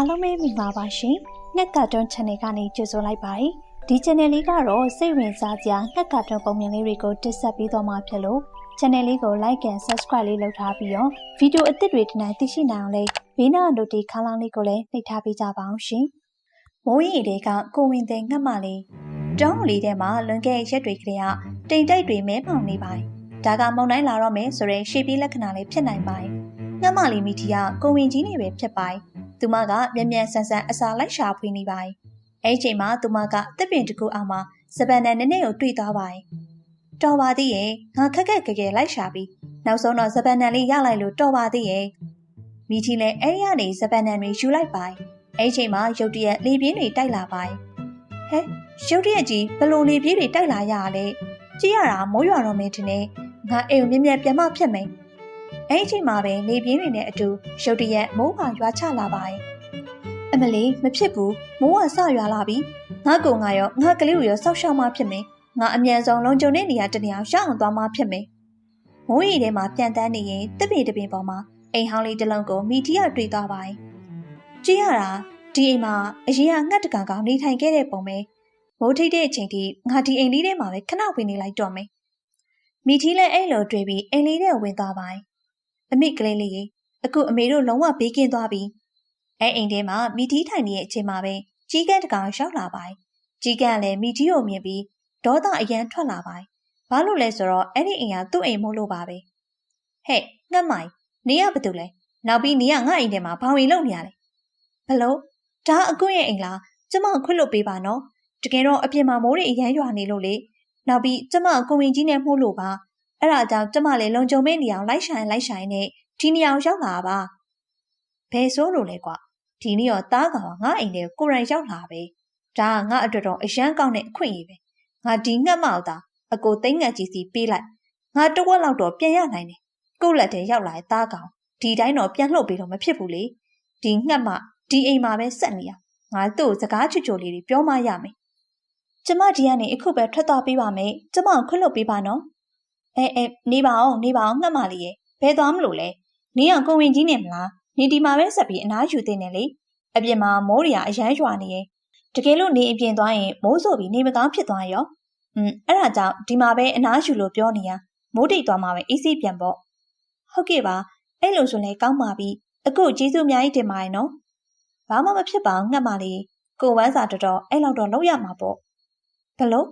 အားလုံးပဲမိပါပါရှင်။ငှက်ကတွန်း channel ကနေကြိုဆိုလိုက်ပါတယ်။ဒီ channel လေးကတော့စိတ်ဝင်စားစရာငှက်ကတွန်းပုံမြင်လေးတွေကိုတင်ဆက်ပေးသွားမှာဖြစ်လို့ channel လေးကို like and subscribe လေးလုပ်ထားပြီးတော့ဗီဒီယိုအသစ်တွေဒီနေ့သိရှိနိုင်အောင်လေးဘေးနား notification ခန်းလောင်းလေးကိုလည်းနှိပ်ထားပေးကြပါအောင်ရှင်။မိုးရီတွေကကိုဝင်တဲ့ငှက်မလေးတောင်းလေးထဲမှာလွန်ခဲ့ရက်တွေကလေးကတိမ်တိုက်တွေမဲပေါင်နေပါတယ်။ဒါကမုံတိုင်းလာတော့မယ်ဆိုရင်ရှေ့ပြေးလက္ခဏာလေးဖြစ်နိုင်ပါတယ်။ငှက်မလေးမိတီကကိုဝင်ကြီးနေပဲဖြစ်ပါတယ်။ သူမကမြန်မြန်ဆန်ဆန်အစာလိုက်ရှာဖွေနေပါတယ်။အဲဒီချိန်မှာသူမကတစ်ပင်တစ်ခုအောက်မှာစပန်နဲ့နည်းနည်းကိုတွေ့သွားပါတယ်။တော်ပါသေးရဲ့ငါခက်ခက်ကြဲကြဲလိုက်ရှာပြီးနောက်ဆုံးတော့စပန်နန်လေးရလိုက်လို့တော်ပါသေးရဲ့မိထီလည်းအဲဒီကနေစပန်နန်တွေယူလိုက်ပါတယ်။အဲဒီချိန်မှာရုတ်တရက်လေပြင်းတွေတိုက်လာပါတယ်။ဟဲရုတ်တရက်ကြီးဘလို့လေပြင်းတွေတိုက်လာရတာလဲကြည့်ရတာမိုးရွာတော့မင်းတင်နေငါအိမ်ကိုမြင်မြင်ပြန်မဖြစ်မယ်။ အဲဒီချိန်မှာပဲလေပြင်းတွေနဲ့အတူရုတ်တရက်မိုးပါရွာချလာပါတယ်။အမလီမဖြစ်ဘူးမိုးကစရွာလာပြီ။ငါကောင်ကရောငါကလေးကိုရောစောက်ရှောက်မှဖြစ်မယ်။ငါအမြန်ဆုံးလုံခြုံတဲ့နေရာတစ်နေရာရှောက်အောင်သွားမှဖြစ်မယ်။မိုးရီထဲမှာပြန်တန်းနေရင်တစ်ပင်တစ်ပင်ပေါ်မှာအိမ်ဟောင်းလေးတစ်လုံးကိုမိတီရတွေ့သွားပါတယ်။ကြည့်ရတာဒီအိမ်မှာအရင်ကငှက်တကောင်ကောင်နေထိုင်ခဲ့တဲ့ပုံပဲ။မိုးထိတ်တဲ့အချိန်ထိငါဒီအိမ်လေးထဲမှာပဲခဏဝင်နေလိုက်တော့မယ်။မိထီလည်းအဲ့လိုတွေ့ပြီးအိမ်လေးထဲဝင်သွားပါတယ်။ အမိကလေးလေးရေအခုအမေတို့လုံးဝဘေးကင်းသွားပြီ။အဲအိမ်ထဲမှာမိထီထိုင်နေတဲ့အချိန်မှာပဲကြီးကန်းတကောင်ရောက်လာပါတယ်။ကြီးကန်းလည်းမိထီကိုမြင်ပြီးဒေါသအရန်ထွက်လာပါတယ်။ဘာလို့လဲဆိုတော့အဲ့ဒီအိမ်ကသူ့အိမ်မို့လို့ပါပဲ။ဟဲ့ငှက်မိုင်နေရဘာတူလဲ။နောက်ပြီးနေရငါအိမ်ထဲမှာဘာဝင်လုပ်နေရလဲ။ဘလို့ဒါအကွရဲ့အိမ်လားကျမခွင့်လို့ပေးပါနော်။တကယ်တော့အပြင်မှာမိုးတွေအရန်ရွာနေလို့လေ။နောက်ပြီးကျမကိုဝင်ကြီးနဲ့မှုလို့ပါ။ အဲ့ဒါကြောင့်ကျမလည်းလုံခြုံမဲ့နေအောင်လိုက်ဆိုင်လိုက်ဆိုင်နဲ့ဒီနေအောင်ရောက်လာပါ။ဘယ်ဆိုးလို့လဲကွာ။ဒီနေ့တော့တားကောင်ငါအိမ်ထဲကိုရိုင်ရောက်လာပဲ။ဒါကငါအတွက်တော့အရန်ကောင်းတဲ့အခွင့်အရေးပဲ။ငါဒီငှက်မောက်တာအကိုသိန်းငတ်ကြီးစီပေးလိုက်။ငါတဝက်လောက်တော့ပြန်ရနိုင်တယ်။ကို့လက်ထဲရောက်လာတဲ့တားကောင်ဒီတိုင်းတော့ပြန်လှုပ်ပြီးတော့မဖြစ်ဘူးလေ။ဒီငှက်မဒီအိမ်မှာပဲဆက်နေရ။ငါတို့စကားချွတ်ချွတ်လေးတွေပြောမှရမယ်။ကျမဒီကနေအခုပဲထွက်သွားပေးပါမယ်။ကျမကိုခွင့်လွှတ်ပေးပါနော်။ အဲအဲနေပါအောင်နေပါအောင်ငှက်မလေးရဲ့ဘယ်သွားမလို့လဲ။နေအောင်ကိုဝင်ကြီးနေမလား။နေဒီမှာပဲဆက်ပြီးအနားယူတင်နေလေ။အပြင်မှာမိုးရီကအရန်ရွာနေရဲ့။တကယ်လို့နေအပြင်သွားရင်မိုးဆိုပြီးနေမကောင်းဖြစ်သွားရော။อืมအဲ့ဒါကြောင့်ဒီမှာပဲအနားယူလို့ပြောနေရမိုးတိတ်သွားမှပဲအေးဆေးပြန်ပေါ့။ဟုတ်ကဲ့ပါ။အဲ့လိုဆိုလဲကောင်းပါပြီ။အခုကျေးဇူးအများကြီးတင်ပါတယ်နော်။ဘာမှမဖြစ်ပါဘူးငှက်မလေး။ကိုဝမ်းစာတော်တော်အဲ့လောက်တော့လောက်ရမှာပေါ့။ဘလို့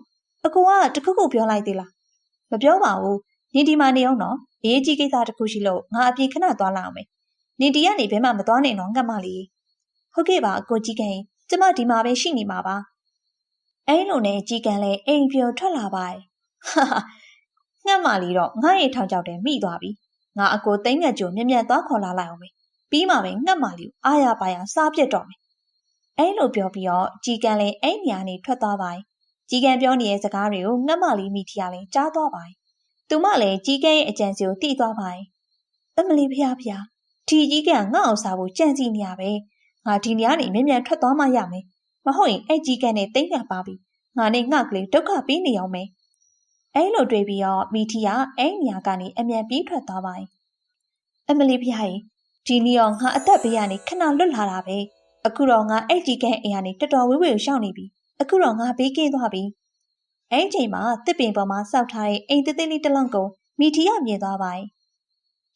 အကူကတခုခုပြောလိုက်သေးလား။ မပြောပါဘူး။နေဒီမှာနေအောင်နော်။ရေးကြီးကိစ္စတခုရှိလို့ငါအပြင်ခဏသွားလာအောင်မယ်။နေဒီကနေဘယ်မှမသွားနဲ့နော်ငှက်မလေး။ဟုတ်ကဲ့ပါအကိုကြီးကင်ကျမဒီမှာပဲရှိနေမှာပါ။အဲ့လိုနဲ့ကြီးကင်လည်းအိမ်ပြောထွက်လာပါတယ်။ဟာငှက်မလေးတော့ငါ့ရဲ့ထောင်ချောက်တယ်မိသွားပြီ။ငါအကိုသိမ့်ငက်ကြုံမြက်မြက်သွားခေါ်လာလိုက်အောင်မယ်။ပြီးမှပဲငှက်မလေးကိုအားရပါရစားပြစ်တော့မယ်။အဲ့လိုပြောပြီးတော့ကြီးကင်လည်းအဲ့နေရာနေထွက်သွားပါတယ်။ ကြီးကင်ပြောနေတဲ့စကားတွေကိုငှက်မလေးမိထီကလည်းကြားသွားပါတယ်။သူမလည်းကြီးကင်ရဲ့အကြံစီကိုတိသွားပါတယ်။အမလီဖျားဖျားဒီကြီးကငါ့အောင်စားဖို့ကြံစီနေရပဲငါဒီနေရာနေမြ мян ထွက်သွားမှရမယ်မဟုတ်ရင်အဲ့ကြီးကနဲ့တိတ်ကပါပြီငါနဲ့ငှကလေးဒုက္ခပေးနေအောင်မယ်အဲ့လိုတွေးပြီးတော့မိထီကအဲ့နေရာကနေအမြန်ပြေးထွက်သွားပါတယ်အမလီဖျားရင်ဒီနေ့တော့ငါအသက်ဘေးကနေခဏလွတ်လာတာပဲအခုတော့ငါအဲ့ကြီးကအိမ်ကနေတော်တော်ဝေးဝေးကိုရှောင်နေပြီ အခုတော့ငါဘေးကင်းသွားပြီအဲ့ချိန်မှာတစ်ပင်ပေါ်မှာစောက်ထားတဲ့အိမ်သေးသေးလေးတစ်လုံးကိုမိထီကမြင်သွားပါတယ်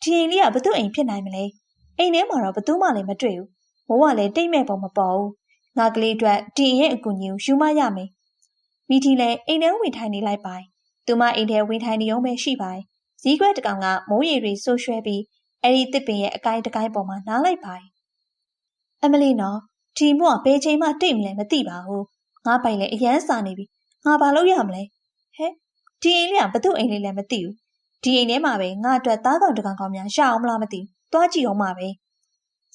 ဒီအိမ်လေးကဘသူ့အိမ်ဖြစ်နိုင်မလဲအိမ်ထဲမှာတော့ဘသူမှလည်းမတွေ့ဘူးမိုးကလည်းတိတ်မဲ့ပုံမပေါ်ဘူးငါကလေးအတွက်ဒီအိမ်ရဲ့အကူအညီကိုယူမရမယ်မိထီလည်းအိမ်ထဲဝင်ထိုင်နေလိုက်ပါတယ်သူမအိမ်ထဲဝင်ထိုင်နေအောင်ပဲရှိပါတယ်ဇီးခွက်တကောင်ကမိုးရီတွေဆိုးရွှဲပြီးအဲ့ဒီတစ်ပင်ရဲ့အကိုင်းတကိုင်းပေါ်မှာနားလိုက်ပါတယ်အမလီနော်ဒီမို့ကဘယ်ချိန်မှတိတ်မလဲမသိပါဘူး ငါပိုင်လည်းအရန်စာနေပြီငါဘာလုပ်ရမလဲဟဲ့ဒီအိမ်လေးကဘသူ့အိမ်လေးလည်းမသိဘူးဒီအိမ်ထဲမှာပဲငါအတွက်သားကောင်တကောင်ကောင်များရှာအောင်မလားမသိဘူးသွားကြည့်အောင်ပါပဲ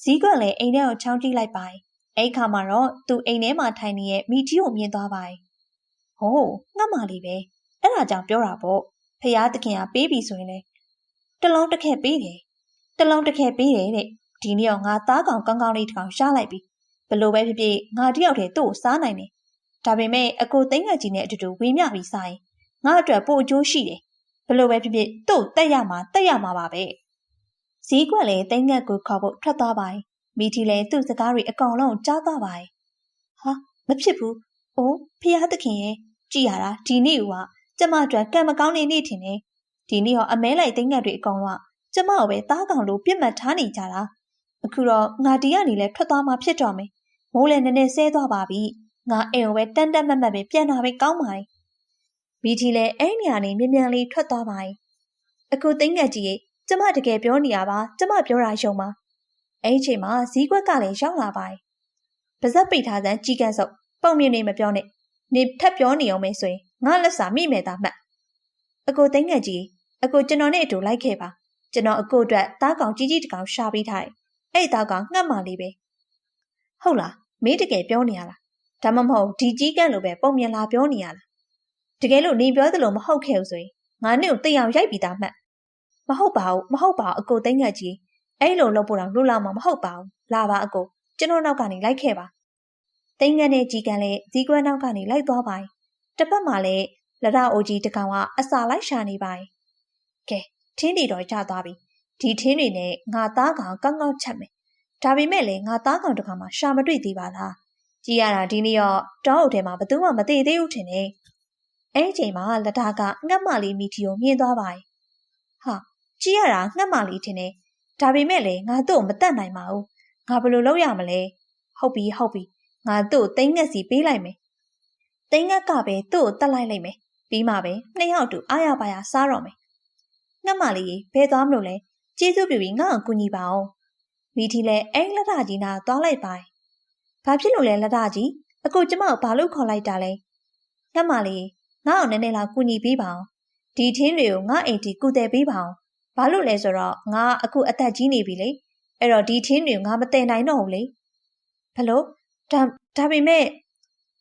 ဇီးကွက်လည်းအိမ်ထဲကိုချောင်းကြည့်လိုက်ပါတယ်အဲ့ခါမှာတော့သူအိမ်ထဲမှာထိုင်နေတဲ့မိကြီးကိုမြင်သွားပါတယ်ဟိုးငှက်မလေးပဲအဲ့ဒါကြောင့်ပြောတာပေါ့ဖះတခင်ကပေးပြီဆိုရင်လေတလုံးတစ်ခက်ပေးတယ်တလုံးတစ်ခက်ပေးတယ်တဲ့ဒီနေ့တော့ငါသားကောင်ကောင်းကောင်းလေးတစ်ကောင်ရှားလိုက်ပြီဘလို့ပဲဖြစ်ဖြစ်ငါတယောက်တည်းသူ့ကိုစားနိုင်တယ် ဒါပေမဲ့အကိုသိန်းငယ်ကြီးနဲ့အတူတူဝေမျှပြီးစားရင်ငါအတွက်ပိုအကျိုးရှိတယ်ဘလို့ပဲဖြစ်ဖြစ်သူ့တက်ရမှာတက်ရမှာပါပဲဈေးကွက်လည်းတိတ်ငက်ကိုခေါ်ဖို့ထွက်သွားပါတယ်မိထီလည်းသူ့စကားတွေအကောင်လုံးကြားသွားပါရဲ့ဟာမဖြစ်ဘူးအိုးဖះသခင်ရဲ့ကြည်ရတာဒီနေ့ကကျမအတွက်ကံမကောင်းနေနေထင်တယ်ဒီနေ့ရောအမဲလိုက်သိငတ်တွေအကောင်လုံးကကျမကိုပဲသားကောင်လိုပြစ်မှတ်ထားနေကြတာအခုတော့ငါဒီကနေလဲထွက်သွားမှဖြစ်တော့မယ်မိုးလည်းနည်းနည်းဆဲသွားပါပြီ ငါအိမ်ကိုပဲတန်တက်မတ်မတ်ပဲပြန်လာပဲကောင်းပါလေမိထီလည်းအဲ့နေရာနေမြန်မြန်လေးထွက်သွားပါလေအခုသိငတ်ကြီးရဲ့ကျမတကယ်ပြောနေရပါကျမပြောတာယုံပါအဲ့ချိန်မှာဈေးကွက်ကလည်းရောက်လာပါလေပါဇက်ပိတ်ထားစမ်းကြီးကန်းစုပ်ပုံမြင်နေမပြောနဲ့နေထပ်ပြောနေအောင်ပဲဆိုရင်ငါလက်စာမိမယ်သားမှတ်အကိုသိငတ်ကြီးအကိုကျွန်တော်နဲ့အတူလိုက်ခဲ့ပါကျွန်တော်အကိုအတွက်သားကောင်ကြီးကြီးတကောင်ရှာပေးထားတယ်အဲ့သားကောင်ငှက်မှလေးပဲဟုတ်လားမင်းတကယ်ပြောနေရလား ဒါမှမဟုတ်ဒီကြီးကန့်လိုပဲပုံမြင်လာပြောနေရလားတကယ်လို့နေပြောသလိုမဟုတ်ခဲ့ဘူးဆိုရင်ငါနဲ့ကိုတိတ်အောင်ရိုက်ပြီးသားမှတ်မဟုတ်ပါဘူးမဟုတ်ပါဘူးအကိုသိငယ်ကြီးအဲ့လိုလုပ်ဖို့တော့လူလာမှာမဟုတ်ပါဘူးလာပါအကိုကျွန်တော်နောက်ကနေလိုက်ခဲ့ပါသိန်းငန်းနဲ့ကြီးကန်လည်းဇီးကွမ်းနောက်ကနေလိုက်သွားပါတစ်ပတ်မှလည်းလရအိုကြီးတကောင်ကအစာလိုက်ရှာနေပါကဲထင်းတွေတော့ကျသွားပြီဒီထင်းတွေနဲ့ငါသားကောင်ကောင်းကောင်းချက်မယ်ဒါပေမဲ့လည်းငါသားကောင်တကောင်မှရှာမတွေ့သေးပါလား ကြည်ရတာဒီနေ့ရောတောအုပ်ထဲမှာဘသူမှမသေးသေးဘူးထင်တယ်အဲ့ဒီချိန်မှာလတာကငှက်မလေးမိတီကိုမြင်သွားပါဟာကြည်ရတာငှက်မလေးထင်တယ်ဒါပေမဲ့လည်းငါတို့မတတ်နိုင်ပါဘူးငါဘယ်လိုလုပ်ရမလဲဟုတ်ပြီဟုတ်ပြီငါတို့သိန်းငက်စီပေးလိုက်မယ်သိန်းငက်ကပဲသူ့ကိုတက်လိုက်လိုက်မယ်ပြီးမှပဲနှစ်ယောက်တူအားရပါရစားတော့မယ်ငှက်မလေးဘယ်သွားမလို့လဲကျေးဇူးပြုပြီးငါ့ကိုကူညီပါအောင်မိထီလည်းအဲ့လက်ထကြီးနာသွားလိုက်ပါ ဘာဖြစ်လို့လဲလက်ထကြီးအခုကျမကိုဘာလို့ခေါ်လိုက်တာလဲငှက်မလေးငါ့ကိုနည်းနည်းလောက်ကူညီပေးပါအောင်ဒီထင်းတွေကိုငါအိမ်တီကူတယ်ပေးပါအောင်ဘာလို့လဲဆိုတော့ငါအခုအသက်ကြီးနေပြီလေအဲ့တော့ဒီထင်းတွေငါမတည်နိုင်တော့ဘူးလေဘလို့ဒါဒါပေမဲ့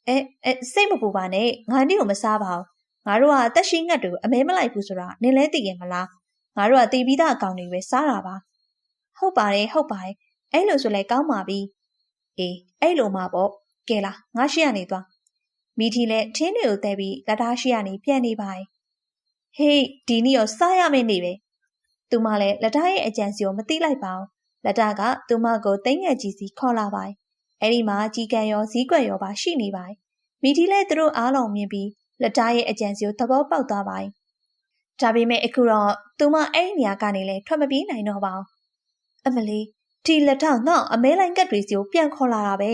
အဲအဲစိတ်မပူပါနဲ့ငါနေ့ကိုမစားပါဘူးငါတို့ကအသက်ရှိငတ်တွေကိုအမဲမလိုက်ဘူးဆိုတာနင်လဲသိရင်မလားငါတို့ကတေးပြီးသားအကောင်တွေပဲစားတာပါဟုတ်ပါတယ်ဟုတ်ပါတယ်အဲ့လိုဆိုလဲကောင်းပါပြီ အေးအဲ့လိုမှပေါ့ကဲလားငါရှိရနေသွားမိထီလဲထင်းတွေကိုတဲပြီးလက်သားရှိရနေပြန်နေပါရဲ့ဟေးဒီနေ့ရောစားရမယ့်နေပဲသူမလည်းလက်သားရဲ့အကြံစီကိုမသိလိုက်ပါဘူးလက်သားကသူမကိုတိတ်ငယ်ကြီးစီခေါ်လာပါအဲ့ဒီမှာကြီးကံရောဇီးကွက်ရောပါရှိနေပါတယ်မိထီလည်းသူတို့အားလုံးမြင်ပြီးလက်တားရဲ့အကြံစီကိုသဘောပေါက်သွားပါတယ်ဒါပေမဲ့အခုတော့သူမအဲ့ဒီနေရာကနေလည်းထွက်မပြေးနိုင်တော့ပါဘူးအမလီ ဒီလက်ထောက်ငေါ့အမဲလိုင်းကတ်တွေစီကိုပြန်ခေါ်လာတာပဲ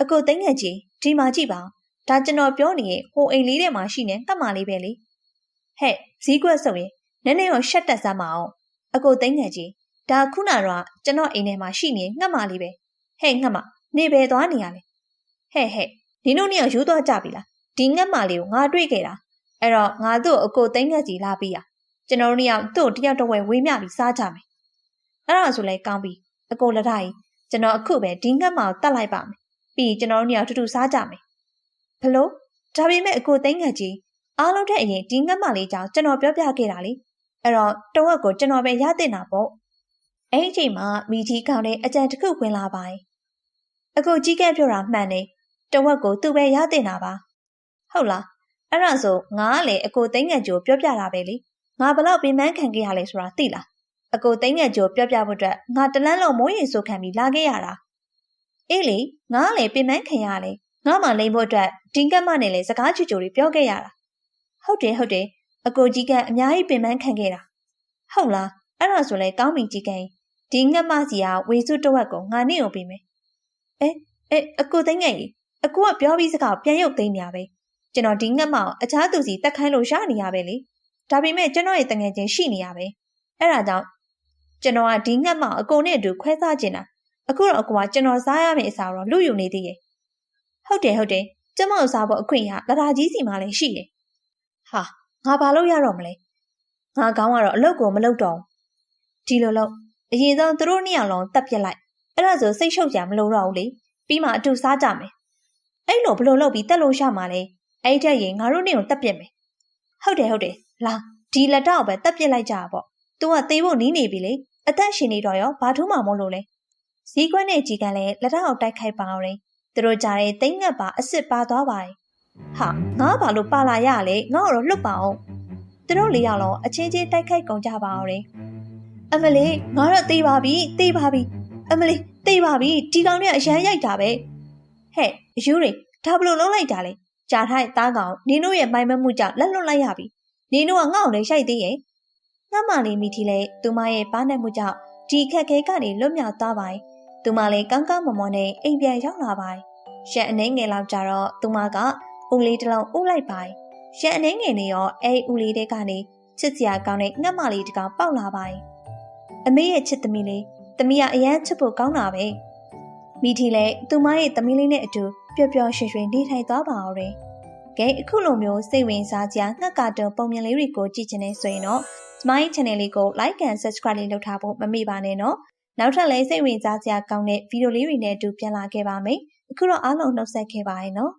အခုသိငယ်ကြီးဒီမှာကြည့်ပါဒါကျွန်တော်ပြောနေရင်ဟိုအိမ်လေးထဲမှာရှိနေကတ်မလေးပဲလေဟဲ့ဇီးကွက်ဆိုရင်နည်းနည်းရောရှက်တက်စမ်းမအောင်အခုသိငယ်ကြီးဒါခုနတော့ကျွန်တော်အိမ်ထဲမှာရှိနေငတ်မလေးပဲဟဲ့ငတ်မနေပဲသွားနေရလဲဟဲ့ဟဲ့နင်တို့နှစ်ယောက်ယူသွားကြပြီလားဒီငတ်မလေးကိုငါတွေ့ခဲ့တာအဲ့တော့ငါတို့အကိုသိန်းငတ်ကြီးလာပြီးရကျွန်တော်တို့နှစ်ယောက်တို့တယောက်တော့ဝဲဝေးမြပြီးစားကြမယ် အဲ့ဒါဆိုလဲကောင်းပြီအကိုလက်ထကြီးကျွန်တော်အခုပဲဒီငတ်မကိုတတ်လိုက်ပါမယ်ပြီးကျွန်တော်တို့နှစ်ယောက်တူတူစားကြမယ်ဘလို့ဒါပေမဲ့အကိုသိန်းငတ်ကြီးအားလုံးတဲ့အရင်ဒီငတ်မလေးကြောင့်ကျွန်တော်ပြောပြခဲ့တာလေအဲ့တော့တဝက်ကိုကျွန်တော်ပဲရတင်တာပေါ့အဲ့ဒီအချိန်မှာမိကြီးကောင်တဲ့အကြံတစ်ခုဝင်လာပါတယ်အခုကြီးကဲပြောတာမှန်တယ်တဝက်ကိုသူ့ပဲရတင်တာပါဟုတ်လားအဲ့ဒါဆိုငါကလေအကိုသိငယ်ကြိုပြောပြတာပဲလေငါဘလောက်ပင်ပန်းခံခဲ့ရလဲဆိုတာသိလား အကိုသိငယ်ကြိုပြောပြဖို့အတွက်ငါတလန်းလုံးမိုးရင်ဆိုခံပြီးလာခဲ့ရတာအေးလေငါကလေပင်ပန်းခံရလေငါမှလိန်ဖို့အတွက်ဒီကတ်မနဲ့လေစကားချူချူတွေပြောခဲ့ရတာဟုတ်တယ်ဟုတ်တယ်အကိုကြီးကအများကြီးပင်ပန်းခံခဲ့တာဟုတ်လားအဲ့ဒါဆိုလေကောင်းပြီကြီးကန်ဒီငတ်မစီကဝေစုတဝက်ကိုငါနဲ့ကိုပေးမယ်အဲအဲအကူသိငယ်ကြီးအကူကပြောပြီးစကားပြန်ရုပ်သိမ်းနေရပဲကျွန်တော်ဒီငတ်မအောင်အခြားသူစီတက်ခိုင်းလို့ရနေရပဲလေဒါပေမဲ့ကျွန်တော်ရဲ့တငယ်ချင်းရှိနေရပဲအဲ့ဒါကြောင့် ကျွန်တော်ကဒီငတ်မအောင်အကူနဲ့အတူခွဲစားကျင်တာအခုတော့အကူကကျွန်တော်စားရမယ့်အစားတော့လူယူနေသေးရဲ့ဟုတ်တယ်ဟုတ်တယ်ကျမတို့စားဖို့အခွင့်ရလတာကြီးစီမှလည်းရှိတယ်ဟာငါဘာလို့ရတော့မလဲငါကောင်းကတော့အလုပ်ကိုမလုပ်တော့ဒီလိုလို့အရင်ဆုံးသူတို့နှစ်ယောက်လုံးတက်ပြစ်လိုက်အဲ့ဒါဆိုစိတ်ရှုပ်ကြမလို့တော့ဘူးလေပြီးမှအတူစားကြမယ်အဲ့လိုဘလို့လုပ်ပြီးတက်လို့ရမှာလဲအဲ့ထက်ရင်ငါတို့နေကိုတက်ပြစ်မယ်ဟုတ်တယ်ဟုတ်တယ်လာဒီလက်တော့ပဲတက်ပြစ်လိုက်ကြပါပေါ့သူကသေးဖို့နီးနေပြီလေ အသက်ရှင်နေတော့ရောဘာထူးမှမို့လို့လဲဇီးကွက်နဲ့ကြီးကလည်းလက်တော့တိုက်ခိုက်ပါအောင်သူတို့ကြားတဲ့တိတ်ငတ်ပါအစ်စ်ပါသွားပါတယ်ဟာငါဘာလို့ပါလာရလဲငါ့ကိုလွတ်ပါအောင်သူတို့လေးယောက်လုံးအချင်းချင်းတိုက်ခိုက်ကုန်ကြပါအောင်အမလေးငါတော့သေးပါပြီသေးပါပြီအမလေးသေသေပါပြီဒီကောင်တွေကအရန်ရိုက်တာပဲဟဲ့အယူတွေဒါဘလို့လုံးလိုက်တာလဲကြာထိုက်သားကောင်နင်တို့ရဲ့မိုင်မမှုကြောင့်လက်လွတ်လိုက်ရပြီနင်တို့ကငေါ့အောင်လေးရှိုက်သေးရဲ့ နှမလေးမိထီလည်းသူမရဲ့ပါနိုင်မှုကြောင့်ဒီခက်ခဲကနေလွတ်မြောက်သွားပါတယ်။သူမလည်းကောင်းကောင်းမွန်မွန်နဲ့အိမ်ပြန်ရောက်လာပါတယ်။ရှက်အနေငယ်လောက်ကြတော့သူမကဦးလေးတစ်လုံးဥလိုက်ပါတယ်။ရှက်အနေငယ်နဲ့ရောအဲဒီဦးလေးတဲ့ကနေချစ်စရာကောင်းတဲ့ငှက်မလေးတစ်ကောင်ပေါက်လာပါတယ်။အမေရဲ့ချစ်သမီးလေးသမီးကအရန်ချစ်ဖို့ကောင်းတာပဲ။မိထီလည်းသူမရဲ့သမီးလေးနဲ့အတူပျော်ပျော်ရွှင်ရွှင်နေထိုင်သွားပါအောင်တယ်။ကဲအခုလိုမျိုးစိတ်ဝင်စားစရာငှက်ကာတွန်ပုံမြင်လေးတွေကိုကြည့်ချင်နေဆိုရင်တော့ Smile Channel လေးကို Like and Subscribe လေးလုပ်ထားဖို့မမေ့ပါနဲ့နော်နောက်ထပ်လည်းစိတ်ဝင်စားစရာကောင်းတဲ့ဗီဒီယိုလေးတွေနဲ့အတူပြန်လာခဲ့ပါမယ်အခုတော့အားလုံးနှုတ်ဆက်ခဲ့ပါရနော်